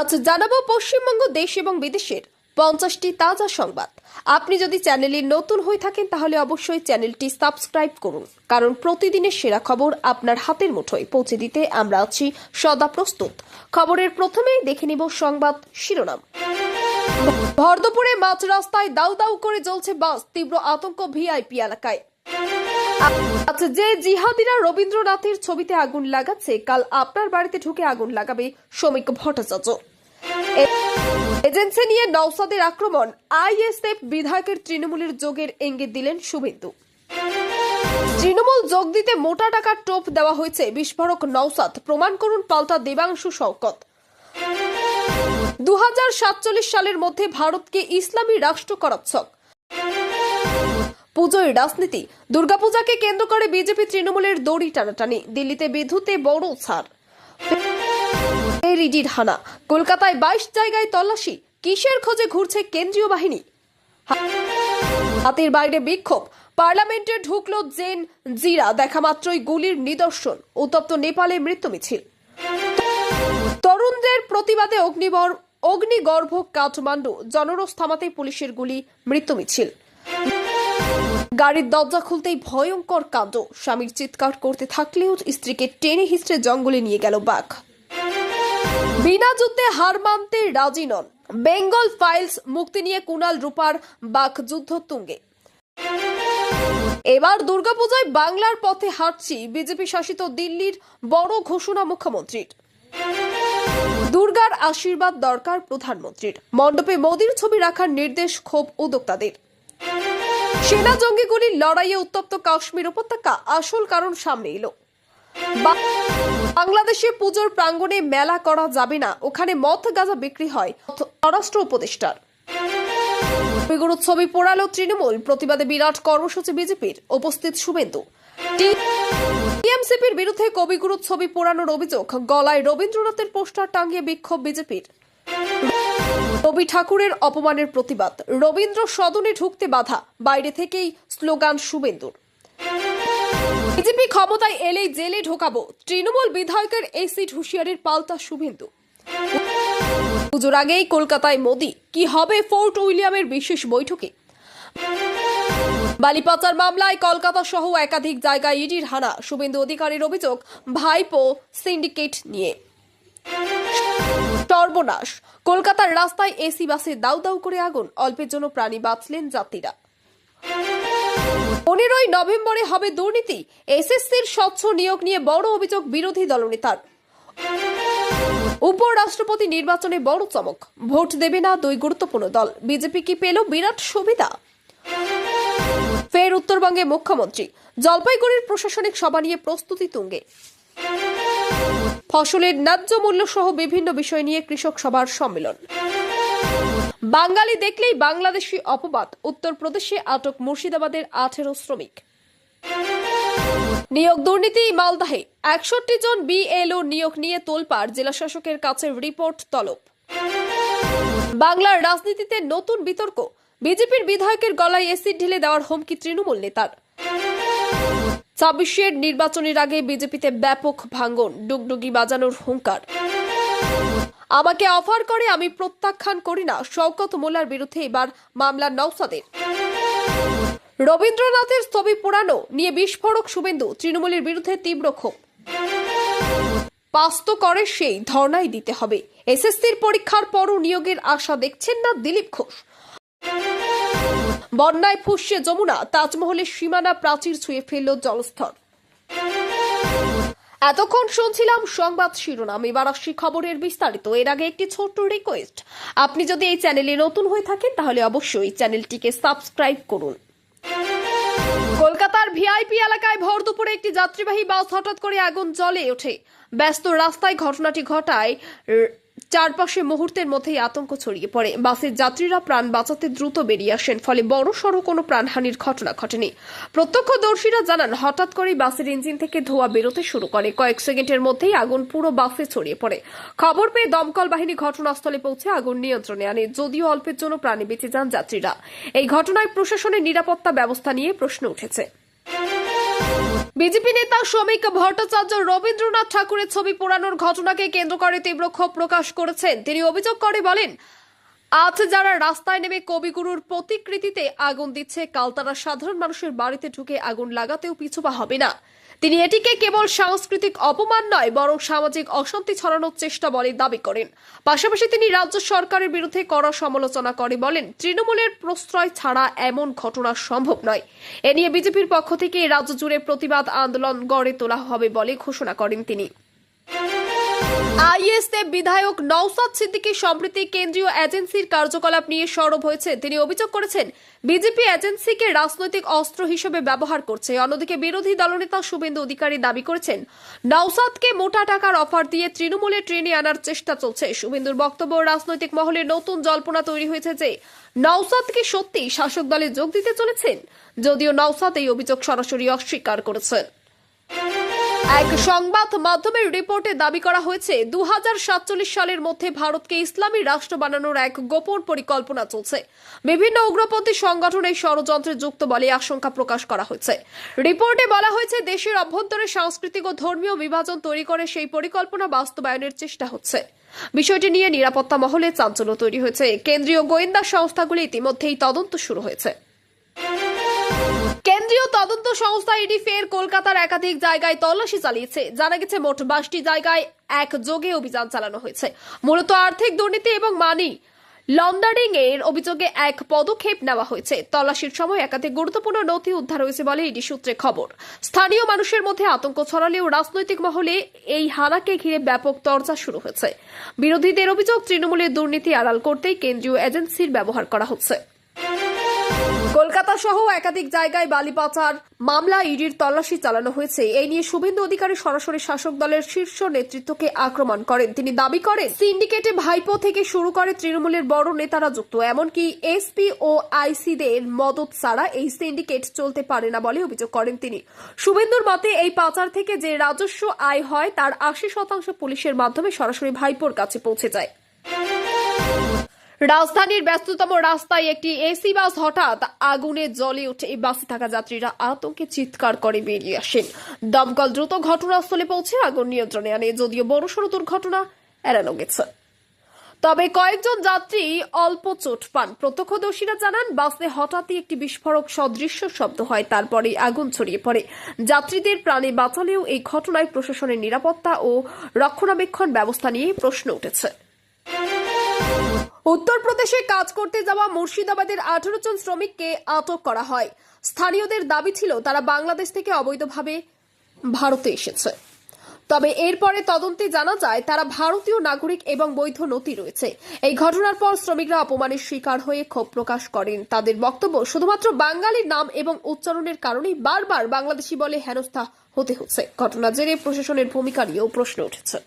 আজ জানাব পশ্চিমবঙ্গ দেশ এবং বিদেশের পঞ্চাশটি তাজা সংবাদ। আপনি যদি চ্যানেলে নতুন হয়ে থাকেন, তাহলে অবশ্যই চ্যানেলটি সাবস্ক্রাইব করুন। কারণ প্রতিদিনের সেরা খবর আপনার হাতের মুঠোয় পৌঁছে দিতে আমরা আছি সদা প্রস্তুত। খবরের প্রথমেই দেখে নিব সংবাদ শিরোনাম। ভরদপুরে মাঝ রাস্তায় দাউ দাউ করে জ্বলছে বাস, তীব্র আতঙ্ক ভিআইপি এলাকায়। আচ্ছা যে জিহাদিরা রবীন্দ্রনাথের ছবিতে আগুন লাগাচ্ছে, কাল আপনার বাড়িতে ঢুকে আগুন লাগাবে শ্রমিক ভট্টাচার্য। এজেন্সি নিয়ে নওসাদের আক্রমণ, আইএসএফ বিধায়কের তৃণমূলের যোগের ইঙ্গিত দিলেন শুভেন্দু। তৃণমূল যোগ দিতে মোটা টাকার টোপ দেওয়া হয়েছে বিস্ফোরক নওসাদ। প্রমাণ করুন পাল্টা দেবাংশু শওকত। দু হাজার সাতচল্লিশ সালের মধ্যে ভারতকে ইসলামী রাষ্ট্র করাচ্ছক। পুজোয় রাজনীতি। দুর্গাপূজাকে কেন্দ্র করে বিজেপি তৃণমূলের দড়ি টানাটানি, দিল্লিতে বিদ্যুতে বড় ছাড়। ইডির হানা কলকাতায় বাইশ জায়গায় তল্লাশি, কিসের খোঁজে ঘুরছে কেন্দ্রীয় বাহিনী? হাতের বাইরে বিক্ষোভ, পার্লামেন্টে ঢুকলো জেন জিরা, দেখা মাত্রই গুলির নিদর্শন, উত্তপ্ত নেপালে মৃত্যু মিছিল। তরুণদের প্রতিবাদে অগ্নিবর, অগ্নিগর্ভ কাঠমান্ডু, জনরোষ থামাতে পুলিশের গুলি, মৃত্যু মিছিল। গাড়ির দরজা খুলতেই ভয়ঙ্কর কাণ্ড। স্বামীর চিৎকার করতে থাকলেও স্ত্রীকে টেনে হিস্ট্রে জঙ্গলে নিয়ে গেল বাঘ। বিনা যুদ্ধে হার মানতে রাজি নন। বেঙ্গল ফাইলস মুক্তি নিয়ে কুণাল রূপার বাঘ যুদ্ধ তুঙ্গে এবার দুর্গাপূজায় বাংলার পথে হাঁটছি বিজেপি শাসিত দিল্লির বড় ঘোষণা মুখ্যমন্ত্রীর। দুর্গার আশীর্বাদ দরকার প্রধানমন্ত্রীর। মণ্ডপে মোদির ছবি রাখার নির্দেশ ক্ষোভ উদ্যোক্তাদের। সেনা জঙ্গিগুলির লড়াইয়ে উত্তপ্ত কাশ্মীর উপত্যকা আসল কারণ সামনে এলো। বাংলাদেশে পুজোর প্রাঙ্গণে মেলা করা যাবে না। ওখানে মদ, গাঁজা বিক্রি হয় স্বরাষ্ট্র উপদেষ্টার। কবিগুরুর ছবি পোড়ালো তৃণমূল। প্রতিবাদে বিরাট কর্মসূচি বিজেপির। উপস্থিত শুভেন্দু। টিএমসিপির বিরুদ্ধে কবিগুরুর ছবি পোড়ানোর অভিযোগ। গলায় রবীন্দ্রনাথের পোস্টার টাঙিয়ে বিক্ষোভ বিজেপির। রবি ঠাকুরের অপমানের প্রতিবাদ। রবীন্দ্র সদনে ঢুকতে বাধা। বাইরে থেকেই স্লোগান, শুভেন্দুর বিজেপি ক্ষমতায় এলেই জেলে ঢোকাবো। তৃণমূল বিধায়কের এই সিট হুঁশিয়ারির পাল্টা শুভেন্দু। পুজোর আগেই কলকাতায় মোদি। কি হবে ফোর্ট উইলিয়ামের বিশেষ বৈঠকে? বালিপাচার মামলায় কলকাতা সহ একাধিক জায়গায় ইডির হানা। শুভেন্দু অধিকারীর অভিযোগ, ভাইপো সিন্ডিকেট নিয়ে। সর্বনাশ। কলকাতার রাস্তায় এসি বাসে দাউ দাউ করে আগুন। অল্পের জন্য প্রাণী বাঁচলেন যাত্রীরা। পনেরোই নভেম্বরে হবে দুর্নীতি। এসএসসির স্বচ্ছ নিয়োগ নিয়ে বড় অভিযোগ বিরোধী দলনেতার। উপরাষ্ট্রপতি নির্বাচনে বড় চমক। ভোট দেবে না দুই গুরুত্বপূর্ণ দল। বিজেপি কি পেল বিরাট সুবিধা? ফের উত্তরবঙ্গে মুখ্যমন্ত্রী। জলপাইগুড়ির প্রশাসনিক সভা নিয়ে প্রস্তুতি তুঙ্গে। ফসলের ন্যায্য মূল্য সহ বিভিন্ন বিষয় নিয়ে কৃষক সভার সম্মেলন। বাঙালি দেখলেই বাংলাদেশি অপবাদ। উত্তরপ্রদেশে আটক মুর্শিদাবাদের আঠেরো শ্রমিক। নিয়োগ দুর্নীতি মালদাহে। একষট্টি জন বিএলও নিয়োগ নিয়ে তোলপাড় জেলা শাসকের কাছে রিপোর্ট তলব। বাংলার রাজনীতিতে নতুন বিতর্ক। বিজেপির বিধায়কের গলায় এসিড ঢেলে দেওয়ার হুমকি তৃণমূল নেতার। ছাব্বিশের নির্বাচনের আগে বিজেপিতে ব্যাপক ভাঙ্গন ডুগডুগি বাজানোর হুঙ্কার। আমাকে অফার করে আমি প্রত্যাখ্যান করি না, শওকত মোল্লার বিরুদ্ধে এবার মামলা নওসাদের। রবীন্দ্রনাথের ছবি পোড়ানো নিয়ে বিস্ফোরক শুভেন্দু, তৃণমূলের বিরুদ্ধে তীব্র ক্ষোভ। পাস তো করে সেই ধর্নাই দিতে হবে। এসএসসির পরীক্ষার পরও নিয়োগের আশা দেখছেন না দিলীপ ঘোষ। বন্যায় ফুসছে যমুনা, তাজমহলের সীমানা প্রাচীর ছুঁয়ে ফেলল জলস্তর। এতক্ষণ শুনছিলাম সংবাদ শিরোনাম, এবার আসছি খবরের বিস্তারিত। এর আগে একটি ছোট্ট রিকোয়েস্ট আপনি যদি এই চ্যানেলে নতুন হয়ে থাকেন, তাহলে অবশ্যই চ্যানেলটিকে সাবস্ক্রাইব করুন। কলকাতার ভিআইপি এলাকায় ভর দুপুরে একটি যাত্রীবাহী বাস হঠাৎ করে আগুন জ্বলে ওঠে। ব্যস্ত রাস্তায় ঘটনাটি ঘটায় চারপাশে মুহূর্তের মধ্যেই আতঙ্ক ছড়িয়ে পড়ে। বাসের যাত্রীরা প্রাণ বাঁচাতে দ্রুত বেরিয়ে আসেন, ফলে বড় সড়ো কোনো প্রাণহানির ঘটনা ঘটেনি। প্রত্যক্ষদর্শীরা জানান, হঠাৎ করেই বাসের ইঞ্জিন থেকে ধোঁয়া বেরোতে শুরু করে। কয়েক সেকেন্ডের মধ্যেই আগুন পুরো বাসে ছড়িয়ে পড়ে। খবর পেয়ে দমকল বাহিনী ঘটনাস্থলে পৌঁছে আগুন নিয়ন্ত্রণে আনে, যদিও অল্পের জন্য প্রাণে বেঁচে যান যাত্রীরা। এই ঘটনায় প্রশাসনের নিরাপত্তা ব্যবস্থা নিয়ে প্রশ্ন উঠেছে। বিজেপি নেতা শ্রমিক ভট্টাচার্য রবীন্দ্রনাথ ঠাকুরের ছবি পোড়ানোর ঘটনাকে কেন্দ্র করে তীব্র ক্ষোভ প্রকাশ করেছেন। তিনি অভিযোগ করে বলেন আজ যারা রাস্তায় নেমে কবিগুরুর প্রতিকৃতিতে আগুন দিচ্ছে, কাল তারা সাধারণ মানুষের বাড়িতে ঢুকে আগুন লাগাতেও পিছুপা হবে না। তিনি এটিকে কেবল সাংস্কৃতিক অপমান নয়, বরং সামাজিক অশান্তি ছড়ানোর চেষ্টা বলে দাবি করেন। পাশাপাশি তিনি রাজ্য সরকারের বিরুদ্ধে কড়া সমালোচনা করে বলেন, তৃণমূলের প্রশ্রয় ছাড়া এমন ঘটনা সম্ভব নয়। এ নিয়ে বিজেপির পক্ষ থেকে রাজ্য জুড়ে প্রতিবাদ আন্দোলন গড়ে তোলা হবে বলে ঘোষণা করেন তিনি। বিধায়ক নওসাদ সিদ্দিকী সম্প্রতি কেন্দ্রীয় এজেন্সির কার্যকলাপ নিয়ে সরব হয়েছে। তিনি অভিযোগ করেছেন, বিজেপি এজেন্সিকে রাজনৈতিক অস্ত্র হিসেবে ব্যবহার করছে। অন্যদিকে বিরোধী দলনেতা শুভেন্দু অধিকারী দাবি করেছেন নওসাদকে মোটা টাকার অফার দিয়ে তৃণমূলে ট্রেনে আনার চেষ্টা চলছে। শুভেন্দুর বক্তব্য, রাজনৈতিক মহলে নতুন জল্পনা তৈরি হয়েছে যে নওসাদ কি সত্যি শাসক দলে যোগ দিতে চলেছেন, যদিও নওসাদ এই অভিযোগ সরাসরি অস্বীকার করেছেন। এক সংবাদ মাধ্যমের রিপোর্টে দাবি করা হয়েছে দু হাজার সাতচল্লিশ সালের মধ্যে ভারতকে ইসলামী রাষ্ট্র বানানোর এক গোপন পরিকল্পনা চলছে। বিভিন্ন উগ্রপন্থী সংগঠন এই ষড়যন্ত্রে যুক্ত বলে আশঙ্কা প্রকাশ করা হয়েছে। রিপোর্টে বলা হয়েছে, দেশের অভ্যন্তরে সাংস্কৃতিক ও ধর্মীয় বিভাজন তৈরি করে সেই পরিকল্পনা বাস্তবায়নের চেষ্টা হচ্ছে। বিষয়টি নিয়ে নিরাপত্তা মহলে চাঞ্চল্য তৈরি হয়েছে। কেন্দ্রীয় গোয়েন্দা সংস্থাগুলি ইতিমধ্যেই তদন্ত শুরু হয়েছে। কেন্দ্রীয় তদন্ত সংস্থা ইডি ফের কলকাতার একাধিক জায়গায় তল্লাশি চালিয়েছে। জানা গেছে, মোট বাইশটি জায়গায় এক যোগে অভিযান চালানো হয়েছে। মূলত আর্থিক দুর্নীতি এবং মানি লন্ডারিং এর অভিযোগে এক পদক্ষেপ নেওয়া হয়েছে। তল্লাশির সময় একাধিক গুরুত্বপূর্ণ নথি উদ্ধার হয়েছে বলে ইডি সূত্রে খবর। স্থানীয় মানুষের মধ্যে আতঙ্ক ছড়ালেও রাজনৈতিক মহলে এই হানাকে ঘিরে ব্যাপক চর্চা শুরু হয়েছে। বিরোধীদের অভিযোগ, তৃণমূলের দুর্নীতি আড়াল করতেই কেন্দ্রীয় এজেন্সির ব্যবহার করা হচ্ছে। কলকাতা সহ একাধিক জায়গায় বালি পাচার মামলা ইডির তল্লাশি চালানো হয়েছে। এই নিয়ে শুভেন্দু অধিকারী সরাসরি শাসক দলের শীর্ষ নেতৃত্বকে আক্রমণ করেন। তিনি দাবি করেন, সিন্ডিকেটে ভাইপো থেকে শুরু করে তৃণমূলের বড় নেতারা যুক্ত, এমনকি এসপি ও আইসিদের মদত ছাড়া এই সিন্ডিকেট চলতে পারে না বলে অভিযোগ করেন তিনি। শুভেন্দুর মতে, এই পাচার থেকে যে রাজস্ব আয় হয়, তার আশি শতাংশ পুলিশের মাধ্যমে সরাসরি ভাইপোর কাছে পৌঁছে যায়। রাজধানীর ব্যস্ততম রাস্তায় একটি এসি বাস হঠাৎ আগুনে জ্বলে ওঠে। এই বাসে থাকা যাত্রীরা আতঙ্কে চিৎকার করে বেরিয়ে আসেন। দমকল দ্রুত ঘটনাস্থলে পৌঁছে আগুন নিয়ন্ত্রণে আনে। যদিও বড়সড় দুর্ঘটনা এড়ানো গেছে। তবে কয়েকজন যাত্রী অল্প চোট পান। প্রত্যক্ষদর্শীরা জানান, বাসে হঠাৎই একটি বিস্ফোরক সদৃশ্য শব্দ হয়, তারপরে আগুন ছড়িয়ে পড়ে। যাত্রীদের প্রাণে বাঁচালেও এই ঘটনায় প্রশাসনের নিরাপত্তা ও রক্ষণাবেক্ষণ ব্যবস্থা নিয়ে প্রশ্ন উঠেছে। উত্তরপ্রদেশে কাজ করতে যাওয়া মুর্শিদাবাদের আঠারো জন শ্রমিককে আটক করা হয়। স্থানীয়দের দাবি ছিল, তারা বাংলাদেশ থেকে অবৈধভাবে ভারতে এসেছে। তবে এরপরে তদন্তে জানা যায়, তারা ভারতীয় নাগরিক এবং বৈধ নথি রয়েছে। এই ঘটনার পর শ্রমিকরা অপমানের শিকার হয়ে ক্ষোভ প্রকাশ করেন। তাদের বক্তব্য শুধুমাত্র বাঙালির নাম এবং উচ্চারণের কারণেই বারবার বাংলাদেশি বলে হেনস্থা হতে হচ্ছে। ঘটনা জেরে প্রশাসনের ভূমিকা নিয়েও প্রশ্ন উঠেছে।